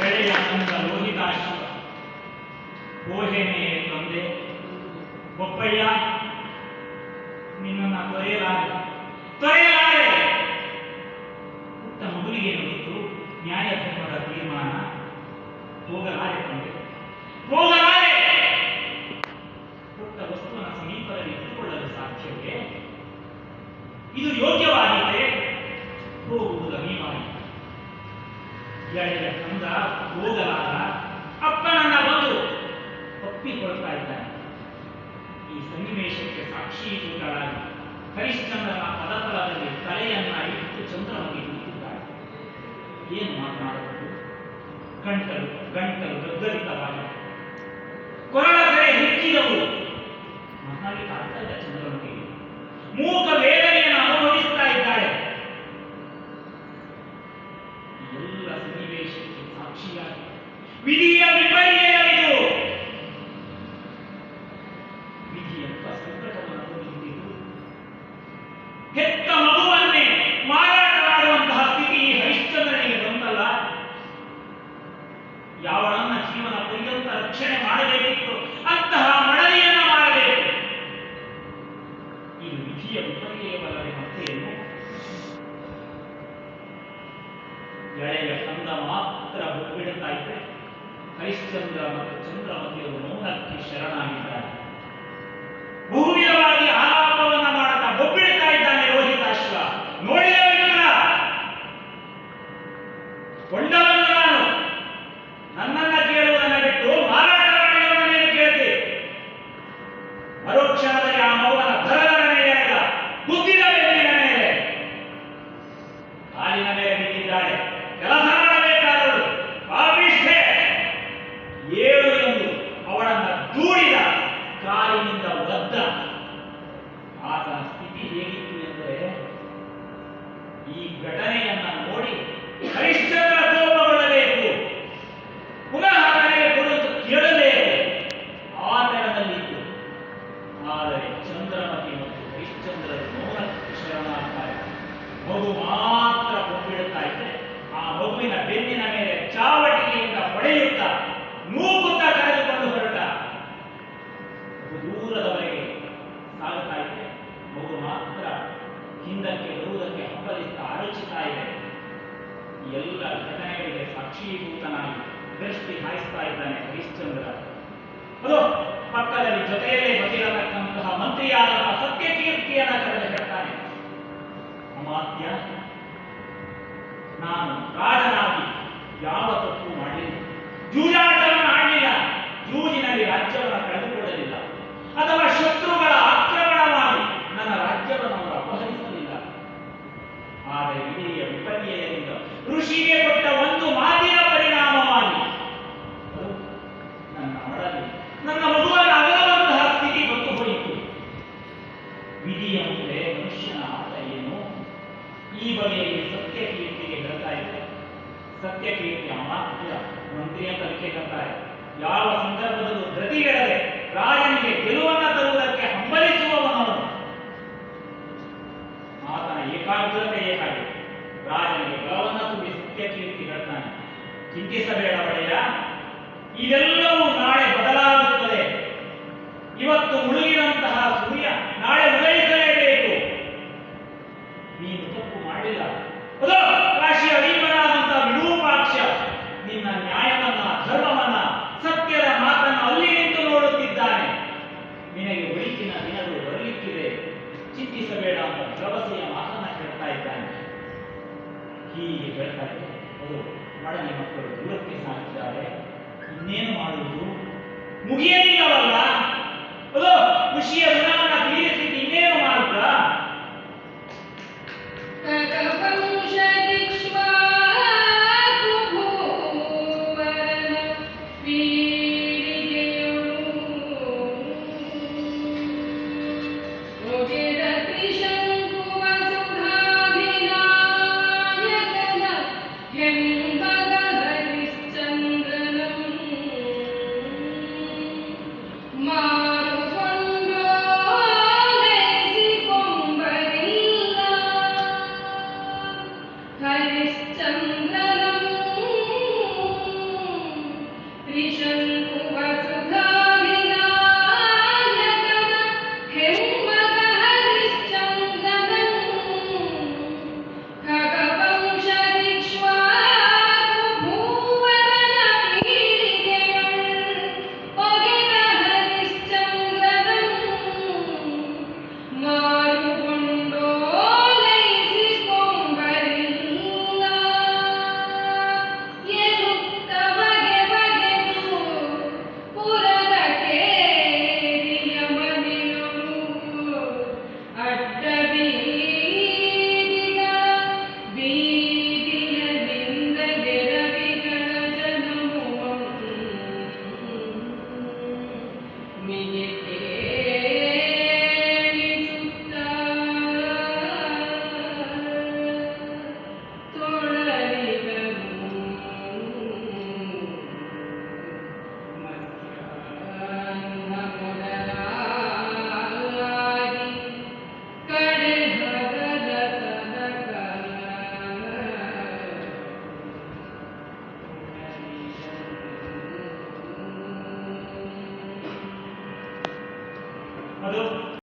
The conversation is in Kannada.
ವೇಳೆಯ ನಂತರ ಲೋಹಿತಾಶ್ವ ಓಹೆನೇ ತಂದೆ. ಒಪ್ಪಯ್ಯ ನಿನ್ನನ್ನು ತೊರೆಯಲಾರೆ. ತೊರೆಯಲಾರೆ! ಪುಟ್ಟ ಮಗುವಿಗೆ ಗೊತ್ತು ನ್ಯಾಯಧರ್ಮದ ತೀರ್ಮಾನ ಹೋಗಲಾರೆ ತಂದೆ. ಹೋಗಲಾರೆ ಪುಟ್ಟ ವಸ್ತುವನ ಸಮೀಪದಲ್ಲಿ ಇಟ್ಟುಕೊಳ್ಳಲು ಸಾಧ್ಯವೇ? ಇದು ಯೋಗ್ಯವಾಗಿದೆ ಹೋಗುವುದು ಅನಿವಾರ್ಯ ಎಳೆಯ ಕಂದ ಹೋಗಲಾರ ಅಪ್ಪನನ್ನ ಬಂದು ಒಪ್ಪಿಕೊಳ್ತಾ ಇದ್ದಾನೆ. ಈ ಸನ್ನಿವೇಶಕ್ಕೆ ಸಾಕ್ಷೀಭೂತರಾಗಿ ಹರಿಶ್ಚಂದ್ರನ ಪದತಲದಲ್ಲಿ ತಲೆಯನ್ನ ಇಟ್ಟು ಚಂದ್ರನಿಗೆ ನಿಂತಿದ್ದಾಳೆ. ಏನು ಮಾತನಾಡಬಹುದು ಗಂಟಲು ಗಂಟಲು ಗದ್ದಲಿತವಾಗಿದೆ ಕೊರಳ ಕರೆ ಹಿಕ್ಕಿದವು. ಯಾವಳನ್ನ ಜೀವನ ಪರ್ಯಂತ ರಕ್ಷಣೆ ಮಾಡಬೇಕಿತ್ತು, ಅಂತಹ ಮಡಲಿಯನ್ನ ಮಾಡಬೇಕು. ಇದು ವಿಧಿಯ ವಿಪರ್ಯಯವಲ್ಲದೆ ಮತ್ತೇನು ಎಳೆಯ ಕಂದ ಮಾತ್ರ ಬಿಡುತ್ತಾ ಇದ್ದರೆ ಹರಿಶ್ಚಂದ್ರ ಮತ್ತು ಚಂದ್ರಮತಿಯರು ಮೌನಕ್ಕೆ ಶರಣಾಗಿದ್ದಾರೆ. ಭೂಮಿಯವಾಗಿ ಆಲಾಪವನ್ನ ಮಾಡುತ್ತಾ ಬೊಬ್ಬಿಡ್ತಾ ಇದ್ದಾನೆ ರೋಹಿತಾಶ್ವ. ನೋಡಿದ ಆದರೆ ಚಂದ್ರಮತಿ ಮತ್ತು ಹರಿಶ್ಚಂದ್ರರು ಮೌನಕ್ಕೆ ಇದೆ. ಮಗು ಮಾತ್ರ ಕೊಂಬಿಡುತ್ತಾ ಇದೆ. ಆ ಮಗುವಿನ ಬೆನ್ನಿನ ಮೇಲೆ ಚಾವಟಿಗೆಯಿಂದ ಹೊಡೆಯುತ್ತಾ ನೂಕುತ್ತಾ ಕರೆದುಕೊಂಡು ಹೊರಟ. ದೂರದವರೆಗೆ ಸಾಗುತ್ತಾ ಇದೆ. ಮಗು ಮಾತ್ರ ಹಿಂದಕ್ಕೆ ಬರುವುದಕ್ಕೆ ಹಂಬಲಿಸ್ತಾ ಅರಚುತ್ತಾ ಇದೆ. ಎಲ್ಲ ಘಟನೆಗಳಿಗೆ ಸಾಕ್ಷೀಭೂತನಾಗಿ ದೃಷ್ಟಿ ಹಾಯಿಸ್ತಾ ಇದ್ದಾನೆ ಹರಿಶ್ಚಂದ್ರ. ಅದು ಪಕ್ಕದಲ್ಲಿ ಜೊತೆಯಲ್ಲೇ ಬಂದಿರತಕ್ಕಂತಹ ಮಂತ್ರಿಯಾದಂತಹ ಸತ್ಯಕೀರ್ತಿಯನ್ನ ಕರೆದು ಹೇಳ್ತಾನೆ. ಅಮಾತ್ಯ, ನಾನು ರಾಜನಾಗಿ ಯಾವ ತಪ್ಪು ಮಾಡಲಿಲ್ಲ ಜೂಜಾಟವನ್ನು ಆಡಲಿಲ್ಲ ಜೂಜಿನಲ್ಲಿ ರಾಜ್ಯವನ್ನು ಕಳೆದುಕೊಳ್ಳಲಿಲ್ಲ. ಅಥವಾ ಶತ್ರುಗಳ ಆಕ್ರಮಣ ಮಾಡಿ ನನ್ನ ರಾಜ್ಯವನ್ನು ಅವರು ಅಪಹರಿಸಲಿಲ್ಲ. ಆದರೆ ವಿಧಿಯ ವಿಪರ್ಯಯದಿಂದ ಋಷಿಗೆ ಕೊಟ್ಟ ಒಂದು ಈ ಬಗೆಯಲ್ಲಿ ಸತ್ಯಕೀರ್ತಿಗೆ ಬರ್ತಾ ಇದೆ ಸತ್ಯಕೀರ್ತಿ ಅಮಾತ್ಯ ಮಂತ್ರಿಯ ಅದಕ್ಕೆ ಹೇಳ್ತಾರೆ ಯಾವ ಸಂದರ್ಭದಲ್ಲೂ ಧೃತಿಗೆಡದೆ ರಾಜನಿಗೆ ಗೆಲುವನ್ನ ತರುವುದಕ್ಕೆ ಹಂಬಲಿಸುವವನು ಆತನ ಏಕಾಗ್ರತೆ ಏಕಾಗಿ ರಾಜನಿಗೆ ಬಲವನ್ನ ತುಂಬಿ ಸತ್ಯ ಕೀರ್ತಿ ಹೇಳ್ತಾನೆ. ಚಿಂತಿಸಬೇಡ ಒಡೆಯ. ಇದೆಲ್ಲವೂ ಹೀಗೆ ಹೇಳ್ತಾ ಇದ್ದೆ ಅದು ಮಡಲಿ ಮಕ್ಕಳು ದೂರಕ್ಕೆ ಸಾಗಿದ್ದಾರೆ ಇನ್ನೇನು ಮಾಡುವುದು? ಮುಗಿಯಲಿಲ್ಲವಲ್ಲ? ಅದು ಖುಷಿಯ